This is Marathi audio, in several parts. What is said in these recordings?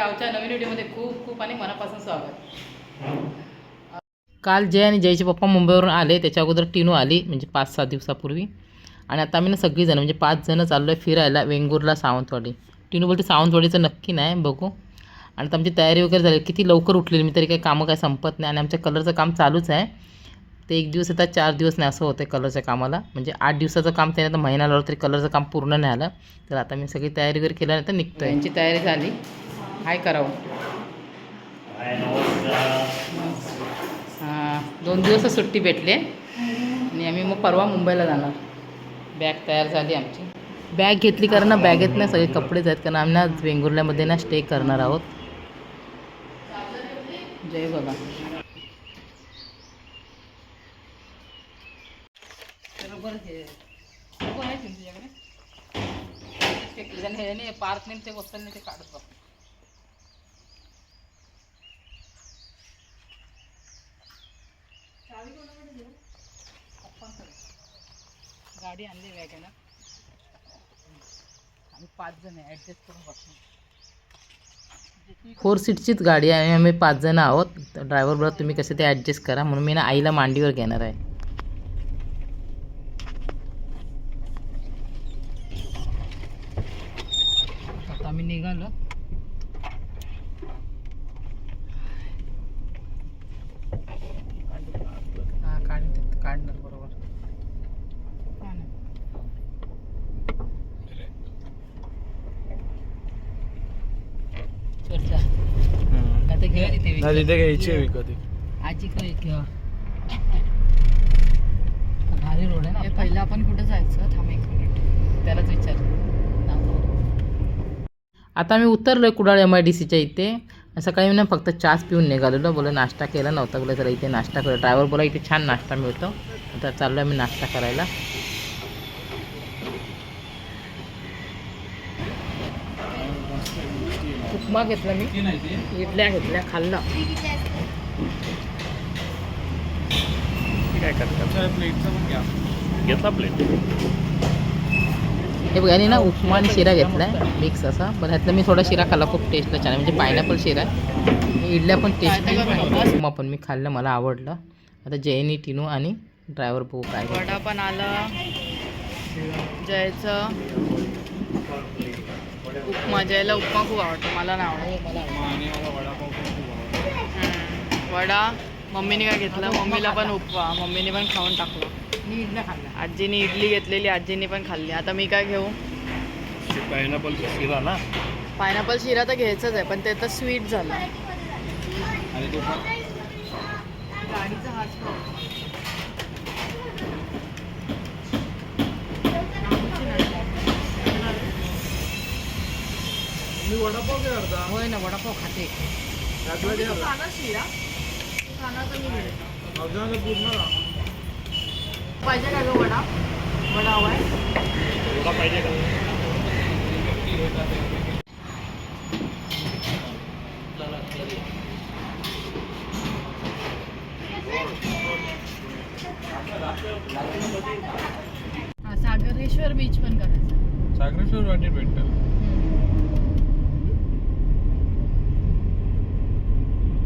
गावच्या नवीन व्हिडिओमध्ये खूप खूप आणि मनापासून स्वागत. काल जय आणि जयचे पप्पा मुंबईवरून आले. त्याच्या अगोदर टिनू आली म्हणजे पाच सहा दिवसापूर्वी. आणि आता आम्ही ना सगळीजणं म्हणजे पाच जणं चाललो आहे फिरायला वेंगुर्ला सावंतवाडी. टिनू बोलते सावंतवाडीचं नक्की नाही बघू. आणि आता आमची तयारी वगैरे झाली. किती लवकर उठलेली मी तरी काही कामं काही संपत नाही. आणि आमच्या कलरचं काम चालूच आहे. ते एक दिवस येतात चार दिवस नाही असं होतं कलरच्या कामाला. म्हणजे आठ दिवसाचं काम त्याने तर महिना लावलं तरी कलरचं काम पूर्ण नाही आलं. तर आता मी सगळी तयारी वगैरे केल्यानंतर निघतो यांची तयारी झाली. हाय करावं. हां दोन दिवस सुट्टी भेटली आणि आम्ही मग परवा मुंबईला जाणार. बॅग तयार झाली आमची. बॅग घेतली कारण ना बॅगेत ना सगळे कपडेच आहेत. कारण आम्ही ना वेंगुर्ल्यामध्ये ना स्टे करणार आहोत. जय बाबा. बरोबर बरोबर आहे. तुमच्याकडे. नाही पार्क नाही ते वस्तू ते काढत बघ गाडी आणली वॅगन. आम्ही पाच जण आहे ॲडजस्ट करून बसतो फोर सीटचीच गाडी आहे आम्ही पाच जण आहोत. ड्रायव्हर बरोबर तुम्ही कसे ते ॲडजस्ट करा. म्हणून मी ना आईला मांडीवर घेणार आहे. आता आम्ही निघालो हा काढ काढणार बरोबर हा ना. चल जा. आता घेऊया तिथे घ्यायची आहे विकत आजी काय घेऊ भारी रोड आहे ना पहिलं आपण कुठं जायचं? थांब एक मिनिट. त्यालाच विचार. आता मी उतरलोय कुडाळ एम आय डी सीच्या इथे. सकाळी मी ना फक्त चहाच पिऊन निघालेलो. बोला नाश्ता केला नव्हता. बोला जरा इथे नाश्ता करूया ड्रायव्हर बोला इथे छान नाश्ता मिळतो. आता चाललो मी नाश्ता करायला. उपमा घेतला मी. इडल्या घेतल्या खाल्लं. काय करतात प्लेटचं पण घ्या घेतला प्लेट हे बघा यांनी ना उपमा आणि शिरा घेतलाय मिक्स असा. पण ह्यातला मी थोडा शिरा खाल्ला खूप टेस्टला छान आहे. म्हणजे पायनॅपल शिरा आहे. इडल्या पण टेस्ट उपमा पण मी खाल्लं मला आवडलं. आता जयनी टिनू आणि ड्रायव्हर भाऊ काय. वडा पण आला. जयचं. उपमा जयला उपमा खूप आवडतो मला नाही आवडत. खूप. वडा मम्मीने काय घेतलं? मम्मीला पण उपमा मम्मीने पण खाऊन टाकलं. मी आजीने इडली घेतलेली आजीने पण खाल्ली. आता मी काय घेऊ? ते पायनॅपलचा शिरा ना? पायनॅपल शिरा तर घ्यायचंच आहे पण ते तर स्वीट झालं. वडापाव काय अर्धा होय ना वडापाव खाते त्यातला घे अर्धा. खाना शिरा तर मी. अर्धा पूर्ण. पाहिजे का ग वडा वडा हवाय एवढा पाहिजे का हा सागरेश्वर बीच पण करायचं सागरेश्वर वाटी भेटतं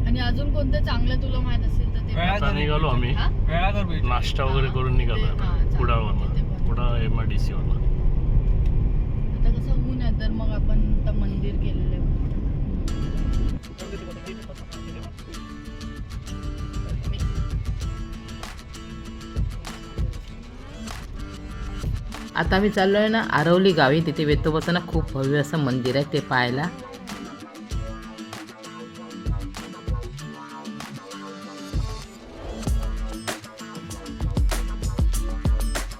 आणि अजून कोणतं चांगलं तुला माहीत असेल तर ते आता निघालो आम्ही हा? वेळागर भेट नाश्ता वगैरे करून निघालो हा, आता. कुडाळवरनं. Kudal M I D C वरनं आता कसं ऊन आहे तर मग आपण आता मंदिर केलेलं आहे आता आम्ही चाललो आहे ना आरवली गावी तिथे वेतोबाचं ना खूप भव्य असं मंदिर आहे ते पाहायला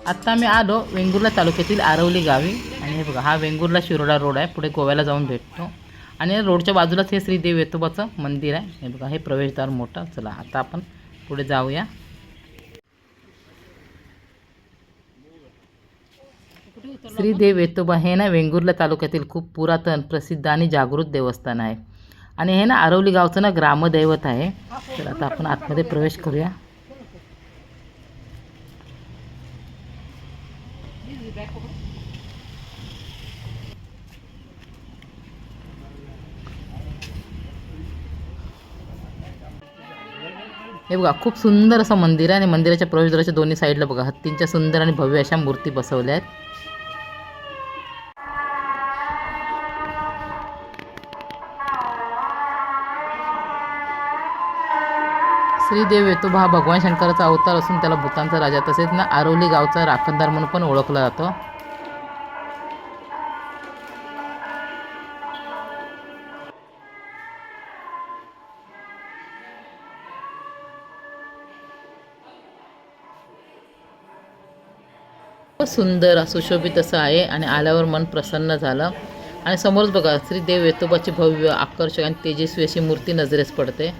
आत्ता मी आलो वेंगुर्ला तालुक्यातील आरवली गावी. आणि हे बघा हा वेंगुर्ला शिरोडा रोड आहे. पुढे गोव्याला जाऊन भेटतो. आणि रोडच्या बाजूलाच हे श्री देव वेतोबाचं मंदिर आहे. हे बघा हे प्रवेशद्वार मोठं. चला आता आपण पुढे जाऊया. श्री देव वेतोबा हे ना वेंगुर्ला तालुक्यातील खूप पुरातन प्रसिद्ध आणि जागृत देवस्थान आहे. आणि हे ना आरवली गावचं ना ग्रामदैवत आहे. तर आता आपण आतमध्ये प्रवेश करूया. हे बघा खूप सुंदर असं मंदिर आहे आणि मंदिराच्या प्रवेशद्वाराच्या दोन्ही साईडला बघा हत्तींच्या सुंदर आणि भव्य अशा मूर्ती बसवल्या आहेत. श्रीदेव येतो हा भगवान शंकराचा अवतार असून त्याला भूतांचा राजा तसेच ना आरोली गावचा राखणदार म्हणून पण ओळखला जातो. सुंदर सुशोभित असं आहे आणि आल्यावर मन प्रसन्न झालं. आणि समोरच बघा श्री देव वेतोबाची भव्य आकर्षक आणि तेजस्वी अशी मूर्ती नजरेस पडते.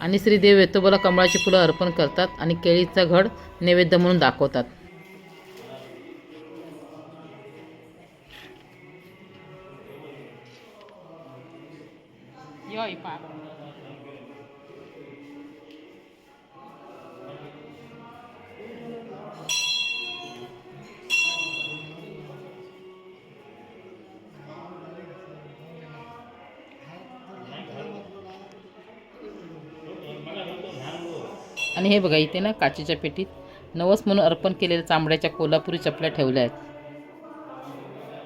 आणि श्रीदेव वेतोबाला कमळाची फुलं अर्पण करतात आणि केळीचा घड नैवेद्य म्हणून दाखवतात. हे बघा इथे ना काचेच्या पेटीत नवस म्हणून अर्पण केलेल्या चांबड्याच्या कोल्हापुरी चपल्या ठेवल्या आहेत.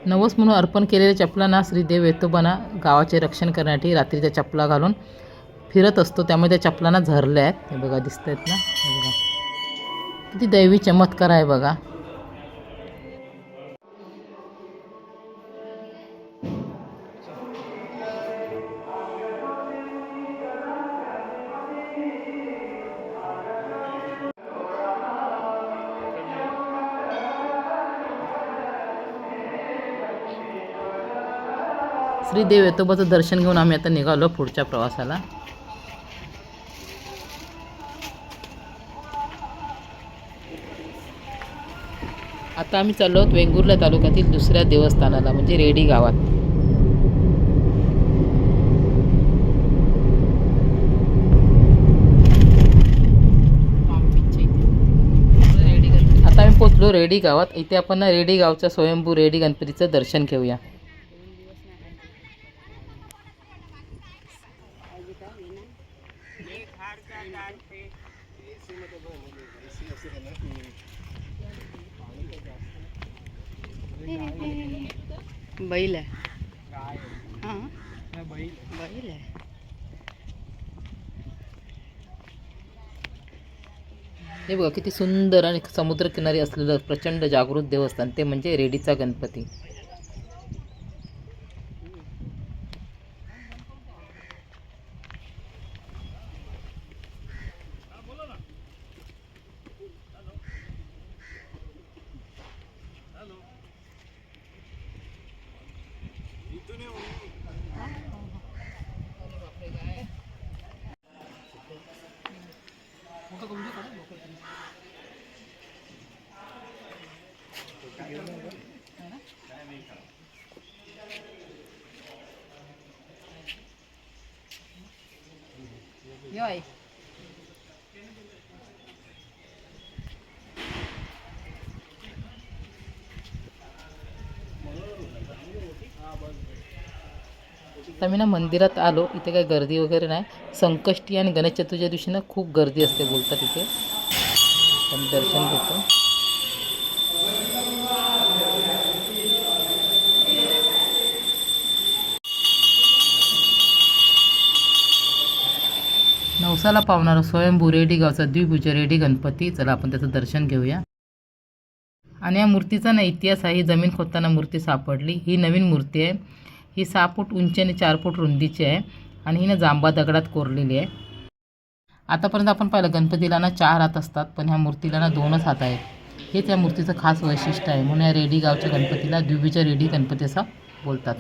नवस म्हणून अर्पण केलेल्या चपलांना श्रीदेव येतोबाना गावाचे रक्षण करण्यासाठी रात्रीच्या चपला घालून फिरत असतो. त्यामुळे त्या चपलांना झरल्या आहेत. हे बघा दिसत आहेत ना? हे बघा. किती दैवी चमत्कार आहे बघा. श्रीदेव येतोबाचं दर्शन घेऊन आम्ही आता निघालो पुढच्या प्रवासाला. आता आम्ही चाललो आहोत वेंगुर्ला तालुक्यातील दुसऱ्या देवस्थानाला म्हणजे रेडी गावात. आता आम्ही पोचलो रेडी गावात. इथे आपण ना रेडी गावच्या स्वयंभू रेडी गणपतीचं दर्शन घेऊया. बैल आहे. हां? बैल आहे. हे बघा किती सुंदर आणि समुद्रकिनारी असलेलं प्रचंड जागृत देवस्थान ते म्हणजे रेडीचा गणपती. योय तर मी ना मंदिरात आलो. इथे काही गर्दी वगैरे नाही. संकष्टी आणि गणेश चतुर्थीच्या दिवशी ना खूप गर्दी असते बोलतात इथे. पण दर्शन घेतो. नवसाला पावणारा स्वयंभू रेडी गावचा द्विभुज रेडी गणपती. चला आपण त्याचं दर्शन घेऊया. आणि या मूर्तीचा ना इतिहास आहे. ही जमीन खोदताना मूर्ती सापडली. ही नवीन मूर्ती आहे. ही सहा फूट उंची आणि चार फूट रुंदीची आहे. आणि ही ना जांबा दगडात कोरलेली आहे. आतापर्यंत आपण पाहिलं गणपतीला ना चार हात असतात पण ह्या मूर्तीला ना दोनच हात आहेत. हेच या मूर्तीचं खास वैशिष्ट्य आहे. म्हणून या रेडी गावच्या गणपतीला द्विबीच्या रेडी गणपती असं बोलतात.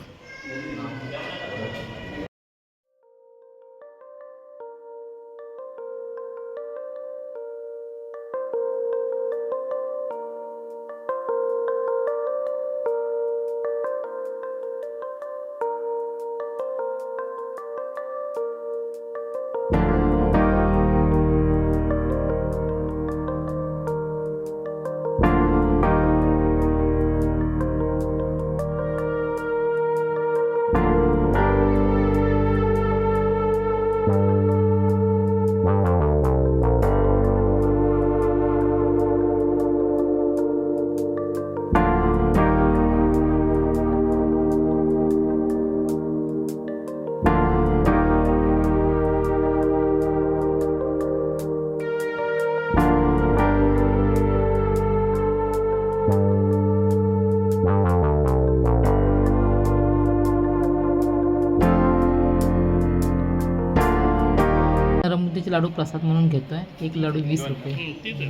लाडू प्रसाद म्हणून घेतो आहे एक लाडू वीस रुपये.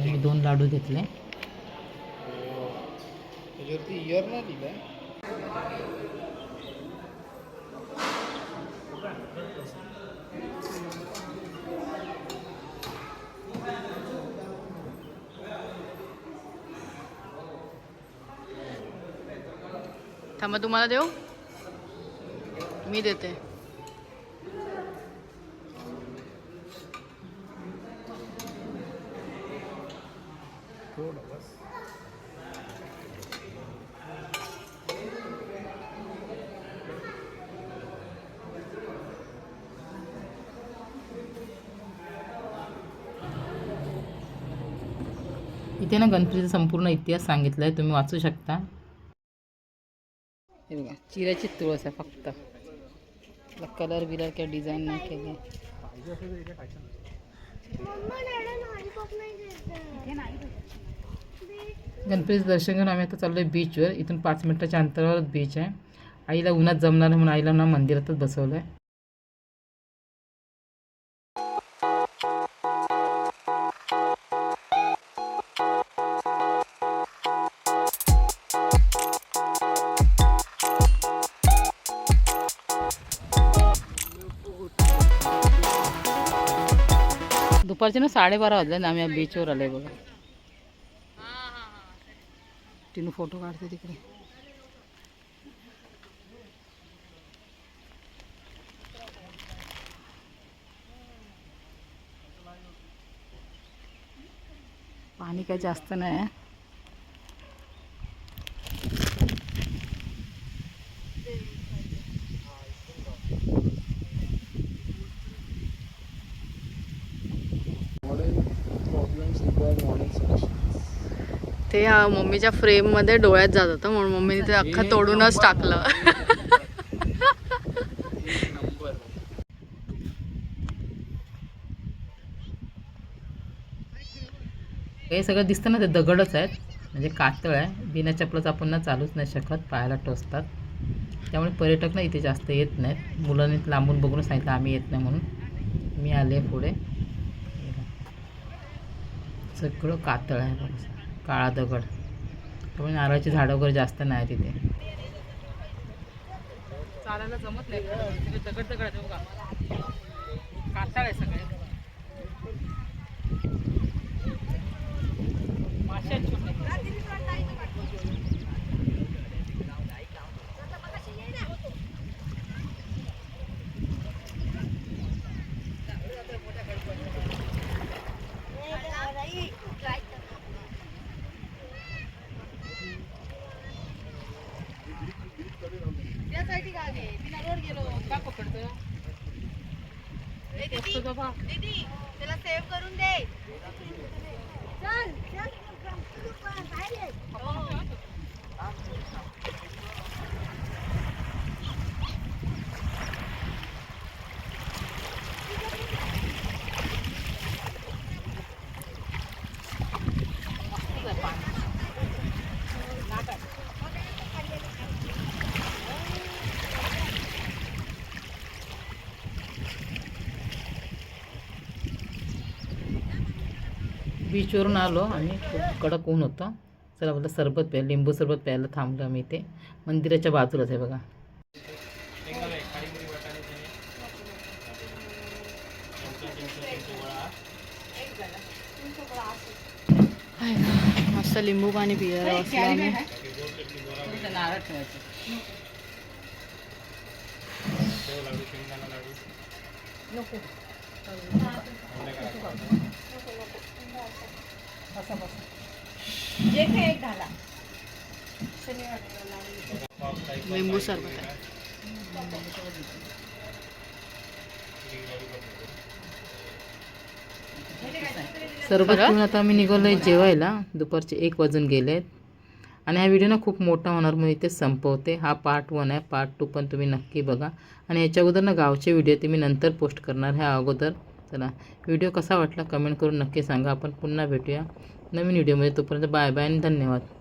मी दोन लाडू घेतले. थांबा तुम्हाला देऊ? मी देते इथे ना गणपतीचा संपूर्ण इतिहास सांगितला आहे तुम्ही वाचू शकता. हे बघा चिऱ्याची तुळस आहे फक्त. कलर बिलर किंवा डिझाईन नाही केली. गणपतीचं दर्शन घेऊन आम्ही आता चाललो आहे बीचवर इथून पाच मिनिटाच्या अंतरावर बीच आहे. आईला उन्हात जमणार म्हणून आईला ना मंदिरातच बसवलं आहे दुपारचे ना साडेबारा वाजले ना आम्ही या बीचवर तिनं फ़ोटो काढते तिकडे. पाणी जास्त नाही. आहे प्रॉब्लेम्स ते मम्मीच्या फ्रेममध्ये डोळ्यात जात होतं म्हणून मम्मीने ते अख्खं तोडूनच टाकलं. हे सगळं दिसतं ना ते दगडच आहेत. म्हणजे कातळ आहे. बिना चपलाचं आपण ना चालूच नाही शकत. पायाला टोचतात. त्यामुळे पर्यटक ना इथे जास्त येत नाहीत. मुलांनी लांबून बघून सांगितलं आम्ही येत नाही म्हणून. मी आले पुढे. सगळं कातळ आहे बघा. काळा दगड. त्यामुळे नारळाची झाडं वगैरे जास्त नाही तिथे. चालायला जमत नाही. दगड दगड आहे बघा. कासाळ आहे सगळे. माशा कसं बाबा त्याला सेव्ह करून दे चल चल बाहेर बीचवरून आलो आम्ही खूप कडक ऊन होतं. चला आपलं सरबत प्यायला लिंबू सरबत प्यायला थांबलो आम्ही इथे. मंदिराच्या बाजूलाच आहे बघा. मस्त लिंबू पाणी बसलो आम्ही. नारळ ठेवायचे. जे काही एक घाला लिंबू सरबत आहे. सरबत? पिऊन आता आम्ही निघालो आहे जेवायला. दुपारचे एक वाजून गेले आहेत आणि हा व्हिडिओ ना खूप मोठा होणार म्हणून इथे संपवते. हा पार्ट वन आहे. पार्ट टू पण तुम्ही नक्की बघा. आणि ह्याच्या अगोदर ना गावचे व्हिडिओ ते मी नंतर पोस्ट करणार ह्या अगोदर. चला. व्हिडिओ कसा वाटला कमेंट करून नक्की सांगा. आपण पुन्हा भेटूया नवीन व्हिडिओमध्ये. तोपर्यंत बाय बाय आणि धन्यवाद.